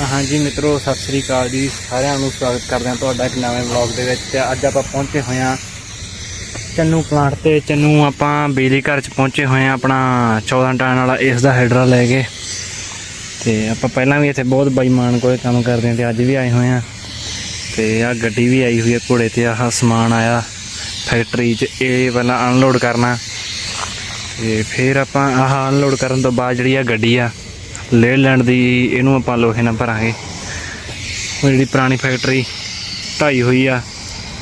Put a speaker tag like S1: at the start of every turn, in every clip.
S1: ਤਾਂ ਹਾਂਜੀ ਮਿੱਤਰੋ, ਸਤਿ ਸ੍ਰੀ ਅਕਾਲ ਜੀ। ਸਾਰਿਆਂ ਨੂੰ ਸਵਾਗਤ ਕਰਦੇ ਹਾਂ ਤੁਹਾਡਾ ਇੱਕ ਨਵੇਂ ਵਲੌਗ ਦੇ ਵਿੱਚ। ਤੇ ਅੱਜ ਆਪਾਂ ਪਹੁੰਚੇ ਹੋਏ ਹਾਂ ਚੰਨੂ ਪਲਾਂਟ ਤੇ। ਚੰਨੂ, ਆਪਾਂ ਬਿਜਲੀ ਘਰ ਚ ਪਹੁੰਚੇ ਹੋਏ ਹਾਂ ਆਪਣਾ 14 ਟਨ ਵਾਲਾ ਇਸ ਦਾ ਹੈਡਰਾ ਲੈ ਕੇ। ਤੇ ਆਪਾਂ ਪਹਿਲਾਂ ਵੀ ਇੱਥੇ ਬਹੁਤ ਬੇਈਮਾਨ ਕੋਲੇ ਕੰਮ ਕਰਦੇ ਹਾਂ ਤੇ ਅੱਜ ਵੀ ਆਏ ਹੋਏ ਹਾਂ। ਤੇ ਆ ਗੱਡੀ ਵੀ ਆਈ ਹੋਈ ਹੈ ਘੋੜੇ ਤੇ। ਆਹ ਸਮਾਨ ਆਇਆ ਫੈਕਟਰੀ 'ਚ। ਇਹ ਪਹਿਲਾਂ ਅਨਲੋਡ ਕਰਨਾ। ਤੇ ਫਿਰ ਆਪਾਂ ਆਹ ਅਨਲੋਡ ਕਰਨ ਤੋਂ ਬਾਅਦ ਜਿਹੜੀ ਆ ਗੱਡੀ ਆ ਲੇਹ ਲੈਂਡ ਦੀ ਇਹਨੂੰ ਆਪਾਂ ਲੋਹੇ ਨਾਲ ਭਰਾਂਗੇ। ਉਹ ਜਿਹੜੀ ਪੁਰਾਣੀ ਫੈਕਟਰੀ ਢਾਈ ਹੋਈ ਆ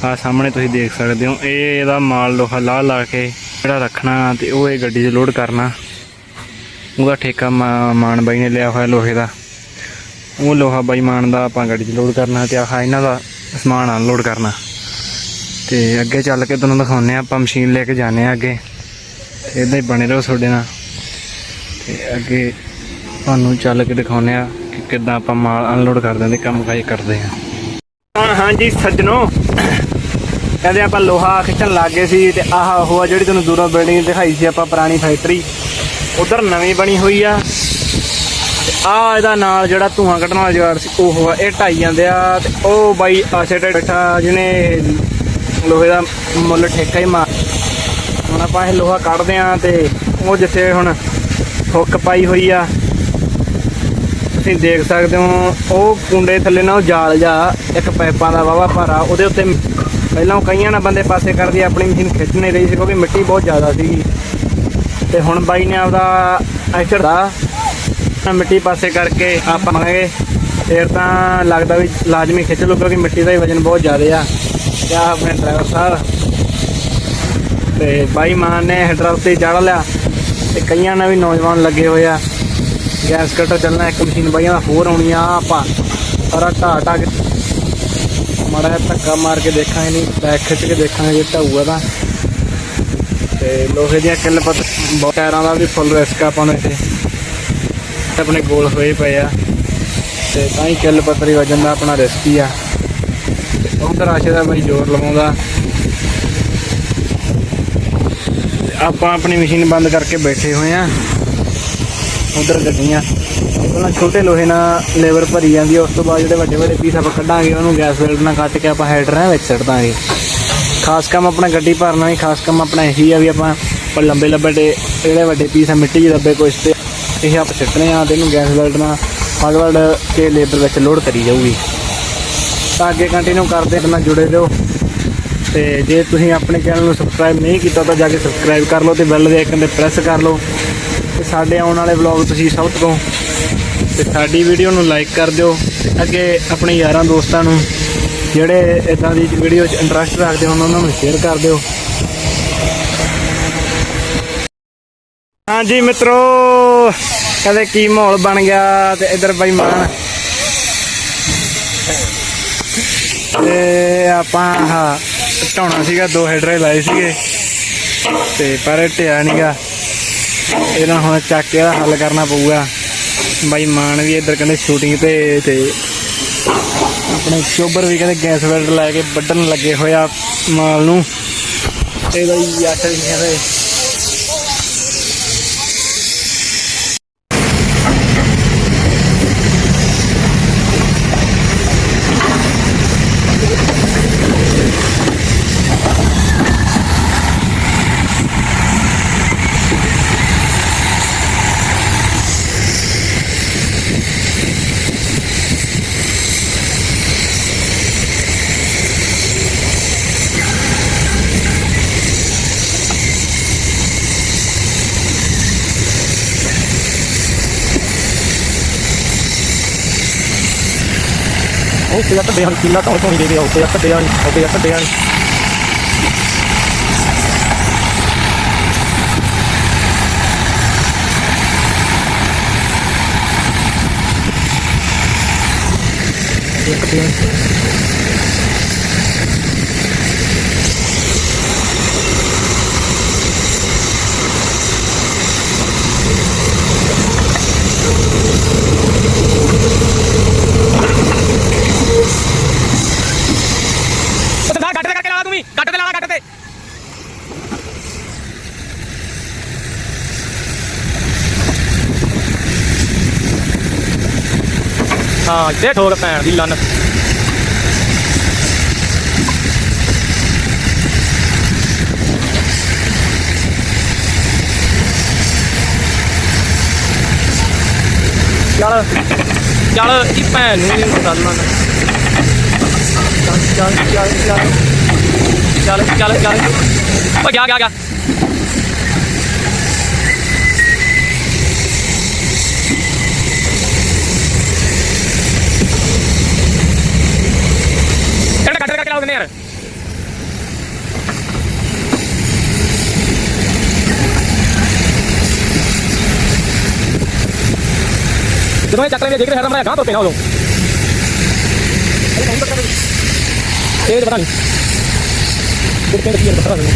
S1: ਆ ਸਾਹਮਣੇ ਤੁਸੀਂ ਦੇਖ ਸਕਦੇ ਹੋ। ਇਹ ਇਹਦਾ ਮਾਲ ਲੋਹਾ ਲਾ ਲਾ ਕੇ ਜਿਹੜਾ ਰੱਖਣਾ ਤੇ ਉਹ ਇਹ ਗੱਡੀ 'ਚ ਲੋਡ ਕਰਨਾ। ਉਹਦਾ ਠੇਕਾ ਮਾ- ਮਾਨ ਬਾਈ ਨੇ ਲਿਆ ਹੋਇਆ ਲੋਹੇ ਦਾ। ਉਹ ਲੋਹਾ ਬਾਈ ਮਾਨ ਦਾ ਆਪਾਂ ਗੱਡੀ 'ਚ ਲੋਡ ਕਰਨਾ ਤੇ ਆਹ ਇਹਨਾਂ ਦਾ ਸਮਾਨ ਅਨਲੋਡ ਕਰਨਾ। ਤੇ ਅੱਗੇ ਚੱਲ ਕੇ ਤੁਹਾਨੂੰ ਦਿਖਾਉਂਦੇ ਆ ਆਪਾਂ ਮਸ਼ੀਨ ਲੈ ਕੇ ਜਾਂਦੇ ਆ ਅੱਗੇ। ਤੇ ਇਦਾਂ ਹੀ ਬਣੇ ਰਹੋ ਤੁਹਾਡੇ ਨਾਲ। ਤੇ ਅੱਗੇ ਤੁਹਾਨੂੰ ਚੱਲ ਕੇ ਦਿਖਾਉਂਦੇ ਆ ਕਿ ਕਿੱਦਾਂ ਆਪਾਂ ਮਾਲ ਅਨਲੋਡ ਕਰਦੇ ਆਂ ਤੇ ਕੰਮ ਕਾਜ ਕਰਦੇ ਆ ਹਾਂ ਹਾਂਜੀ ਸੱਜਣੋ। ਕਹਿੰਦੇ ਆਪਾਂ ਲੋਹਾ ਖਿੱਚਣ ਲੱਗ ਗਏ ਸੀ ਤੇ ਆਹ ਉਹ ਆ ਜਿਹੜੀ ਤੁਹਾਨੂੰ ਦੂਰੋਂ ਬਿਲਡਿੰਗ ਦਿਖਾਈ ਸੀ ਆਪਾਂ ਪੁਰਾਣੀ ਫੈਕਟਰੀ ਉਧਰ ਨਵੀਂ ਬਣੀ ਹੋਈ ਆ। ਆ ਇਹਦਾ ਨਾਲ ਜਿਹੜਾ ਧੂਆਂ ਕੱਢਣ ਵਾਲਾ ਜਗਾੜ ਸੀ, ਉਹ ਆ, ਇਹ ਢਾਈ ਜਾਂਦੇ ਆ ਤੇ ਉਹ ਬਾਈ ਆਸੇ ਤੇ ਬੈਠਾ ਜਿਹਨੇ ਲੋਹੇ ਦਾ ਮੁੱਲ ਠੇਕਾ ਹੀ ਮਾਰ ਹੁਣ ਆਪਾਂ ਇਹ ਲੋਹਾ ਕੱਢਦੇ ਆ ਤੇ ਉਹ ਜਿੱਥੇ ਹੁਣ ਹੁੱਕ ਪਾਈ ਹੋਈ ਆ। ਤੁਸੀਂ ਦੇਖ ਸਕਦੇ ਹੋ, ਉਹ ਕੁੰਡੇ ਥੱਲੇ ਨਾ ਉਹ ਜਾਲ ਜਾ, ਇੱਕ ਪਾਈਪਾਂ ਦਾ ਵਾਵਾ ਭਾਰਾ, ਉਹਦੇ ਉੱਤੇ ਪਹਿਲਾਂ ਉਹ ਕਈਆਂ ਨਾ ਬੰਦੇ ਪਾਸੇ ਕਰਦੀ, ਆਪਣੀ ਮਸ਼ੀਨ ਖਿੱਚ ਨਹੀਂ ਰਹੀ ਸੀ, ਕਿਉਂਕਿ ਮਿੱਟੀ ਬਹੁਤ ਜ਼ਿਆਦਾ ਸੀ। ਤੇ ਹੁਣ ਬਾਈ ਨੇ ਆਪਦਾ ਐਚਰ ਦਾ ਮਿੱਟੀ ਪਾਸੇ ਕਰਕੇ ਆਪਾਂ ਮੰਗਾਂਗੇ। ਫਿਰ ਤਾਂ ਲੱਗਦਾ ਵੀ ਲਾਜ਼ਮੀ ਖਿੱਚ ਲਓ ਕਿਉਂਕਿ ਮਿੱਟੀ ਦਾ ਹੀ ਵਜਨ ਬਹੁਤ ਜ਼ਿਆਦਾ ਆ। ਤੇ ਆਹ ਆਪਣੇ ਡਰਾਈਵਰ ਸਾਹਿਬ? ਤੇ ਬਾਈ ਮਾਨ ਨੇ ਹੈਡਰ ਉੱਤੇ ਚੜ ਲਿਆ, ਤੇ ਕਈਆਂ ਨਾਲ ਵੀ ਨੌਜਵਾਨ ਲੱਗੇ ਹੋਏ ਆ। ਗੈਸ ਕਟਰ ਚੱਲਣਾ, ਇੱਕ ਮਸ਼ੀਨ ਬਾਈਆਂ ਦਾ ਹੋਰ ਆਉਣੀ ਆ, ਆਪਾਂ ਸਾਰਾ ਢਾ ਢਾ ਕੇ ਮਾੜਾ ਜਿਹਾ ਧੱਕਾ ਮਾਰ ਕੇ ਦੇਖਾਂਗੇ ਨਹੀਂ, ਬੈਕ ਖਿੱਚ ਕੇ ਦੇਖਾਂਗੇ ਜੇ ਢਾਊਗਾ ਤਾਂ। ਤੇ ਲੋਹੇ ਦੀਆਂ ਕਿੱਲ ਪੱਤ, ਬਹੁਤ ਟਾਇਰਾਂ ਦਾ ਵੀ ਫੁੱਲ ਰਿਸਕ ਆਪਾਂ ਨੂੰ ਇੱਥੇ। ਆਪਣੇ ਗੋਲ ਹੋਏ ਪਏ ਆ। ਤੇ ਤਾਂ ਹੀ ਕਿੱਲ ਪੱਤਰੀ ਵਜਨ ਦਾ ਆਪਣਾ ਰਿਸਕ ਹੀ ਆ। ਤੇ ਉਧਰ ਆਸ਼ੇ ਦਾ ਬਾਈ ਜ਼ੋਰ ਲਵਾਉਂਦਾ ਆਪਾਂ ਆਪਣੀ ਮਸ਼ੀਨ ਬੰਦ ਕਰਕੇ ਬੈਠੇ ਹੋਏ ਆ। ਉਧਰ ਗੱਡੀਆਂ। ਪਹਿਲਾਂ ਛੋਟੇ ਲੋਹੇ ਨਾਲ ਲੇਬਰ ਭਰੀ ਜਾਂਦੀ ਹੈ ਉਸ ਤੋਂ ਬਾਅਦ ਜਿਹੜੇ ਵੱਡੇ ਵੱਡੇ ਪੀਸ ਆਪਾਂ ਕੱਢਾਂਗੇ, ਉਹਨੂੰ ਗੈਸ ਵੈਲਡ ਨਾਲ ਕੱਟ ਕੇ ਆਪਾਂ ਹੈਡਰਾਂ ਵਿੱਚ ਸਿੱਟ ਦਾਂਗੇ। ਖਾਸ ਕੰਮ ਆਪਣਾ ਗੱਡੀ ਭਰਨਾ ਨਹੀਂ ਖਾਸ ਕੰਮ ਆਪਣਾ ਇਹੀ ਆ ਵੀ ਆਪਾਂ ਆਪਾਂ ਲੰਬੇ ਲੰਬੇ ਜਿਹੜੇ ਵੱਡੇ ਪੀਸ ਆ, ਮਿੱਟੀ ਦੇ ਦੱਬੇ ਕੁਛ ਤੇ ਇਹ ਆਪਾਂ ਸਿੱਟਣੇ ਆ ਤੇ ਇਹਨੂੰ ਗੈਸ ਵੈਲਡ ਨਾਲ ਫੜ ਵੜ ਕੇ ਲੇਬਰ ਵਿੱਚ ਲੋਡ ਕਰੀ ਜਾਊਗੀ। ਤਾਂ ਅੱਗੇ ਕੰਟੀਨਿਊ ਕਰਦੇ ਨਾਲ ਜੁੜੇ ਰਹੋ। ਤੇ ਜੇ ਤੁਸੀਂ ਆਪਣੇ ਚੈਨਲ ਨੂੰ ਸਬਸਕ੍ਰਾਈਬ ਨਹੀਂ ਕੀਤਾ ਤਾਂ ਜਾ ਕੇ ਸਬਸਕ੍ਰਾਈਬ ਕਰ ਲਓ ਤੇ ਬੈਲ ਦੇ ਆਈਕਨ ਤੇ ਪ੍ਰੈਸ ਕਰ ਲਓ। ਸਾਡੇ ਆਉਣ ਵਾਲੇ ਵਲੌਗ ਤੁਸੀਂ ਸਭ ਤੋਂ ਤੇ ਸਾਡੀ ਵੀਡੀਓ ਨੂੰ ਲਾਈਕ ਕਰ ਦਿਓ ਤੇ ਅੱਗੇ ਆਪਣੇ ਯਾਰਾਂ ਦੋਸਤਾਂ ਨੂੰ, ਜਿਹੜੇ ਇਦਾਂ ਦੀ ਵੀਡੀਓ 'ਚ ਇੰਟਰਸਟ ਰੱਖਦੇ ਹੋਣ, ਉਹਨਾਂ ਨੂੰ ਸ਼ੇਅਰ ਕਰ ਦਿਓ। ਹਾਂਜੀ ਮਿੱਤਰੋ, ਕਦੇ ਕੀ ਮਾਹੌਲ ਬਣ ਗਿਆ ਤੇ ਇਧਰ ਬਾਈਮਾਨ ਤੇ ਆਪਾਂ ਹਾਂ ਢਾਉਣਾ ਸੀਗਾ, ਦੋ ਹੈਡਰੇ ਲਾਏ ਸੀਗੇ ਤੇ ਪਰ ਇਹ ਢਿਆ ਨਹੀਂਗਾ ਇਹਨਾਂ ਹੁਣ ਚੱਕ ਕੇ ਇਹਦਾ ਹੱਲ ਕਰਨਾ ਪਊਗਾ। ਬਾਈ ਮਾਨ ਵੀ ਇੱਧਰ ਕਹਿੰਦੇ ਸ਼ੂਟਿੰਗ ਤੇ ਤੇ ਆਪਣੇ ਚੋਬਰ ਵੀ ਕਹਿੰਦੇ ਗੈਸ ਵੈਲਡ ਲੈ ਕੇ ਵੱਢਣ ਲੱਗੇ ਹੋਇਆ ਮਾਲ ਨੂੰ। ਤੇ ਬਾਈ ਆਟਾ ਵੀ ਕਹਿੰਦੇ
S2: ਉਹ ਤੇ ਅੱਤੇ ਹਨ ਕਿੰਨਾ ਤਾਂ ਤੋਂ ਦੇ ਦੇ ਉਹ ਤੇ ਅੱਤੇ ਹਨ ਉਹ ਤੇ ਅੱਤੇ ਹਨ ਇੱਕ ਤੇ
S3: ਉੱਥੇ ਤੇ ਕਰਕੇ ਲਾ ਤੂੰ ਵੀ ਕੱਟ ਤੇ ਲਾ ਕੱਟ ਤੇ ਹਾਂ ਦੇ ਠੋਕ ਭੈਣ ਦੀ ਲੰਨ ਚੱਲ ਚੱਲ ਇਹ ਭੈਣ ਨੂੰ ਨਹੀਂ ਪਤਾ ਲੰਨ ਚੱਲ ਚੱਲ ਚੱਲ ਚੱਲ ਚੱਲ ਚੱਲ ਓ ਗਿਆ ਗਿਆ ਗਿਆ ਯਾਰ ਜਦੋਂ ਇਹ ਚੱਕਰੇ ਦੇ ਦੇਖ ਰਿਹਾ ਹਰਮ ਗਾਂ ਤੋਂ ਪੈਣਾ ਉਦੋਂ। ਇਹ ਪਤਾ ਨਹੀਂ ਕਿੱਥੇ ਕੀ ਪਤਾ ਨਹੀਂ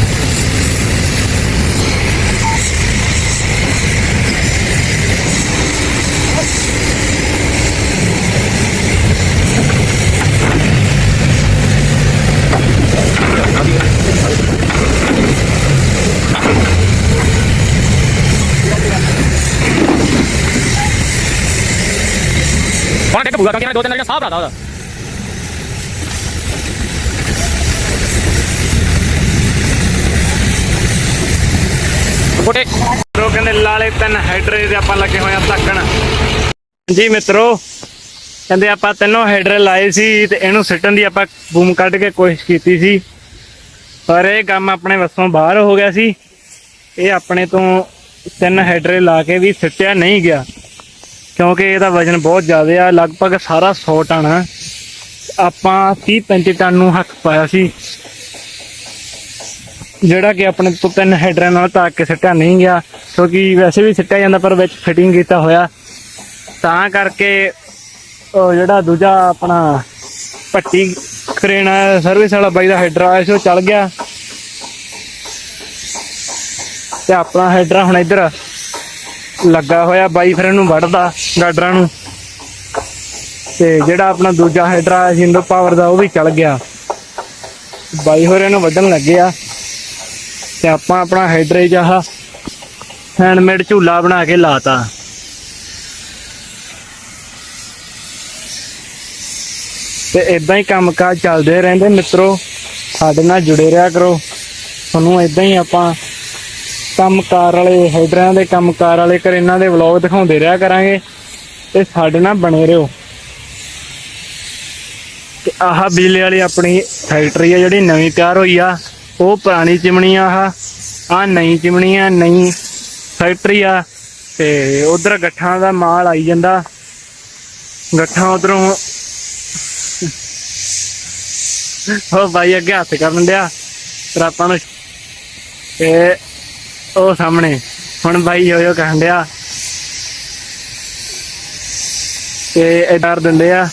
S3: ਹੁਣ ਟਿਕ ਪੂਰਾ ਕਰਕੇ ਦੋ ਤਿੰਨ ਲੜੀਆਂ ਸਾਹ ਭਰਾਦਾ ਉਹਦਾ ਗੋਟੇ
S1: ਮਿੱਤਰੋ ਕਹਿੰਦੇ ਲਾਲੇ ਤਿੰਨ ਹੈਡਰੇ ਤੇ ਆਪਾਂ ਲੱਗੇ ਹੋਏ ਆ ਧੱਕਣ। ਜੀ ਮਿੱਤਰੋ ਕਹਿੰਦੇ ਆਪਾਂ ਤਿੰਨੋਂ ਹੈਡਰੇ ਲਾਏ ਸੀ ਤੇ ਇਹਨੂੰ ਸਿੱਟਣ ਦੀ ਆਪਾਂ ਬੂਮ ਕੱਢ ਕੇ ਕੋਸ਼ਿਸ਼ ਕੀਤੀ ਸੀ। ਪਰ ਇਹ ਕੰਮ ਆਪਣੇ ਵੱਸੋਂ ਬਾਹਰ ਹੋ ਗਿਆ ਸੀ। ਇਹ ਆਪਣੇ ਤੋਂ ਤਿੰਨ ਹੈਡਰੇ ਲਾ ਕੇ ਵੀ ਸਿੱਟਿਆ ਨਹੀਂ ਗਿਆ। ਕਿਉਂਕਿ ਇਹਦਾ ਵਜ਼ਨ ਬਹੁਤ ਜ਼ਿਆਦਾ ਆ ਲਗਭਗ ਸਾਰਾ 100 ਟਨ। ਆਪਾਂ 30 35 ਟਨ ਨੂੰ ਹੱਥ ਪਾਇਆ ਸੀ। ਜਿਹੜਾ ਕਿ ਆਪਣੇ ਤੋਂ ਤਿੰਨ ਹੈਡਰਾਂ ਨਾਲ ਤਾਕ ਕੇ ਸਿੱਟਿਆ ਨਹੀਂ ਗਿਆ, ਕਿਉਂਕਿ ਵੈਸੇ ਵੀ ਸਿੱਟਿਆ ਜਾਂਦਾ ਪਰ ਵਿੱਚ ਫਿਟਿੰਗ ਕੀਤਾ ਹੋਇਆ। ਤਾਂ ਕਰਕੇ ਉਹ ਜਿਹੜਾ ਦੂਜਾ ਆਪਣਾ ਪੱਟੀ ਕਰੇਨ ਸਰਵਿਸ ਵਾਲਾ ਬਾਈ ਦਾ ਹੈਡਰ ਆਇਆ ਸੀ, ਉਹ ਚੱਲ ਗਿਆ। ਤੇ ਆਪਣਾ ਹੈਡਰ ਹੁਣ ਇੱਧਰ ਲੱਗਾ ਹੋਇਆ, ਬਾਈ ਫਿਰ ਇਹਨੂੰ ਵੱਢਦਾ ਗਾਡਰਾਂ ਨੂੰ। ਤੇ ਜਿਹੜਾ ਆਪਣਾ ਦੂਜਾ ਹੈਡਰ ਆਇਆ ਸੀ, ਇੰਡੋ ਪਾਵਰ ਦਾ, ਉਹ ਵੀ ਚੱਲ ਗਿਆ। ਬਾਈ ਹੋਰ ਇਹਨੂੰ ਵੱਢਣ ਲੱਗੇ ਆ। ਤੇ ਆਪਾਂ ਆਪਣਾ ਹੈਡਰੇ ਜਹਾ ਹੈਂਡਮੇਡ ਝੂਲਾ ਬਣਾ ਕੇ ਲਾਤਾ। ਤੇ ਇਦਾਂ ਹੀ ਕੰਮਕਾਜ ਚੱਲਦੇ ਰਹਿੰਦੇ ਮਿੱਤਰੋ। ਸਾਡੇ ਨਾਲ ਜੁੜੇ ਰਿਹਾ ਕਰੋ। ਤੁਹਾਨੂੰ ਇਦਾਂ ਹੀ ਆਪਾਂ ਕੰਮਕਾਰ ਵਾਲੇ ਹੈਡਰਾਂ ਦੇ ਕੰਮਕਾਰ ਵਾਲੇ ਕਰੇਨਾਂ ਦੇ ਵਲੌਗ ਦਿਖਾਉਂਦੇ ਰਿਹਾ ਕਰਾਂਗੇ। ਤੇ ਸਾਡੇ ਨਾਲ ਬਣੇ ਰਹੋ। ਤੇ ਆਹ ਬਿਜਲੀ ਵਾਲੀ ਆਪਣੀ ਫੈਕਟਰੀ ਆ ਜਿਹੜੀ ਨਵੀਂ ਤਿਆਰ ਹੋਈ ਆ। ਉਹ ਪੁਰਾਣੀ ਚਿਮਣੀ ਆ ਆਹ ਆ ਨਈ ਚਿਮਣੀ ਆ ਨਈ ਫੈਕਟਰੀ ਆ, ਤੇ ਉਧਰ ਗੱਠਾਂ ਦਾ ਮਾਲ ਆਈ ਜਾਂਦਾ। ਗੱਠਾਂ ਉਧਰੋਂ ਉਹ ਬਾਈ ਅੱਗੇ ਹੱਥ ਕਰਨ ਡਿਆ ਪਰ ਆਪਾਂ ਨੂੰ ਤੇ ਉਹ ਸਾਹਮਣੇ, ਹੁਣ ਬਾਈ ਯੋ ਯੋ ਕਹਿਣ ਡਿਆ। ਤੇ ਇਹ ਡਰ ਦਿੰਦੇ ਆ,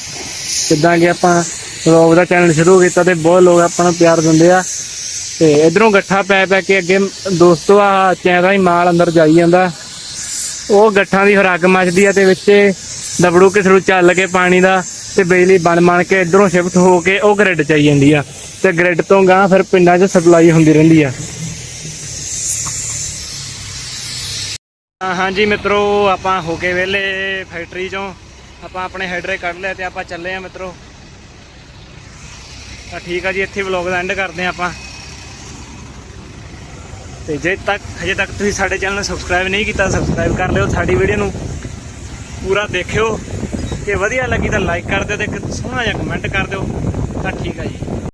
S1: ਜਿੱਦਾਂ ਕਿ ਆਪਾਂ ਲੋਕ ਦਾ ਚੈਨਲ ਸ਼ੁਰੂ ਕੀਤਾ ਤੇ ਬਹੁਤ ਲੋਕ ਆਪਾਂ ਨੂੰ ਪਿਆਰ ਦਿੰਦੇ ਆ। ਤੇ ਇਧਰੋਂ ਗੱਠਾ ਪੈ ਪੈ ਕੇ ਅੱਗੇ ਦੋਸਤੋ ਆ ਚੈਦਾ ਹੀ ਮਾਲ ਅੰਦਰ ਜਾਈ ਜਾਂਦਾ। ਉਹ ਗੱਠਾਂ ਦੀ ਖੁਰਾਕ ਮੱਚਦੀ ਆ ਤੇ ਵਿੱਚ ਦਬੜੂ ਕਿਸਰੂ ਚੱਲ ਕੇ ਪਾਣੀ ਦਾ ਤੇ ਬਿਜਲੀ ਬਣ ਬਣ ਕੇ ਇਧਰੋਂ ਸ਼ਿਫਟ ਹੋ ਕੇ ਉਹ ਗ੍ਰਿਡ ਚ ਆਈ ਜਾਂਦੀ ਆ। ਤੇ ਗ੍ਰਿਡ ਤੋਂ ਗਾਂ ਫਿਰ ਪਿੰਡਾਂ 'ਚ ਸਪਲਾਈ ਹੁੰਦੀ ਰਹਿੰਦੀ ਆ। ਹਾਂਜੀ ਮਿੱਤਰੋ, ਆਪਾਂ ਹੋ ਕੇ ਵਿਹਲੇ ਫੈਕਟਰੀ ਚੋਂ। ਆਪਾਂ ਆਪਣੇ ਹੈਡਰੇ ਕੱਢ ਲਿਆ ਤੇ ਆਪਾਂ ਚੱਲੇ ਆ ਮਿੱਤਰੋ। ਤਾਂ ਠੀਕ ਆ ਜੀ, ਇੱਥੇ ਵਲੌਗ ਦਾ ਐਂਡ ਕਰਦੇ ਆ ਆਪਾਂ। ਤੇ ਜੇ ਤੱਕ, ਹਜੇ ਤੱਕ ਤੁਸੀਂ ਸਾਡੇ ਚੈਨਲ ਨੂੰ ਸਬਸਕ੍ਰਾਈਬ ਨਹੀਂ ਕੀਤਾ ਸਬਸਕ੍ਰਾਈਬ ਕਰ ਲਿਓ ਸਾਡੀ ਵੀਡੀਓ ਨੂੰ। ਪੂਰਾ ਦੇਖਿਓ। ਕਿ ਵਧੀਆ ਲੱਗੀ ਤਾਂ ਲਾਈਕ ਕਰ ਦਿਓ ਤੇ ਇੱਕ ਸੋਹਣਾ ਜਿਹਾ ਕਮੈਂਟ ਕਰ ਦਿਓ। ਤਾਂ ਠੀਕ ਆ ਜੀ।